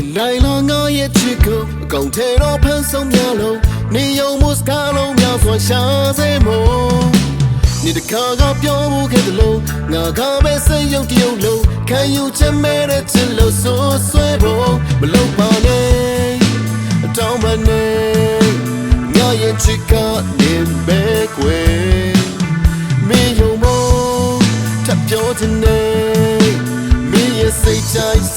မြင်နိုင်လောငါရဲ့ချစ်ကိုအကောင်ထဲတော့ဖန်ဆောင်များလုံးနေယုံမှုစကားလုံးများစွာရှာစေမို့နေတခါကပြောမှုခဲ့တယ်လို့ငါကပဲစိတ်ယုံတယုံလို့ခံယူချက်မဲ့တဲ့ချစ်လို့ဆိုဆွဲဖို့မလုပ်ပါနဲ့အတောင်းမနဲ့ငါရဲ့ချစ်ကနေပဲကွယ်မင်းယုံမို့ထပ်ပြောချင်တယ်မင်းရဲ့စိတ်ချိုက်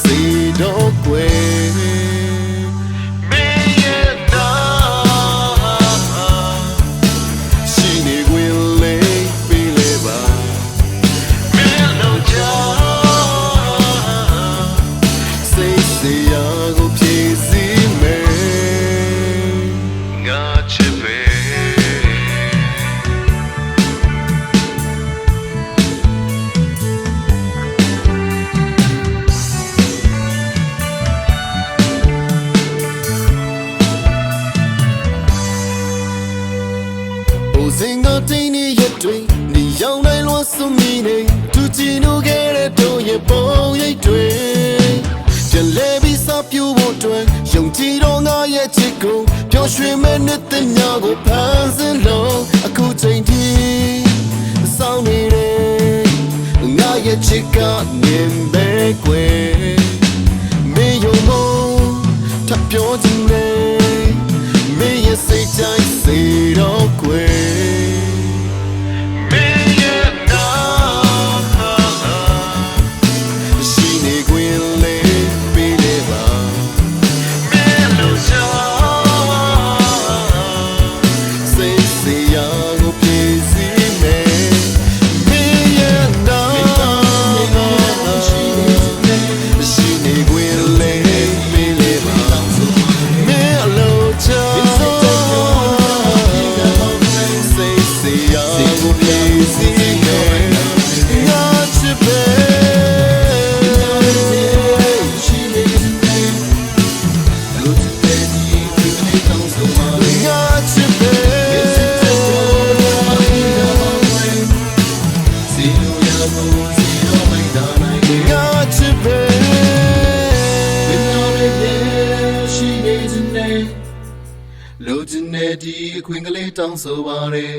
စင်ကတင်းနေရတွေနေရောက်နိုင်လို့စုမီနေသူချီနိုခဲ့တဲ့တို့ရဲ့ပုံရိပ်တွေကြလဲပြီးစပြူဖို့တွင်ယုံကြည်တော့ငါရဲ့ချစ်ကိုပျော်ရွှင်မဲ့နှစ်သက်ညာကိုဖန်ဆင်းလို့အခုချိန်ထိစောင်းနေတယ်ငါရဲ့ချစ်ကမြင်ပဲကွယ်မင်းယုံဖို့ထပ်ပြော လိုချင်တဲ့ဒီအခွင့်ကလေးတောင်းဆိုပါတယ်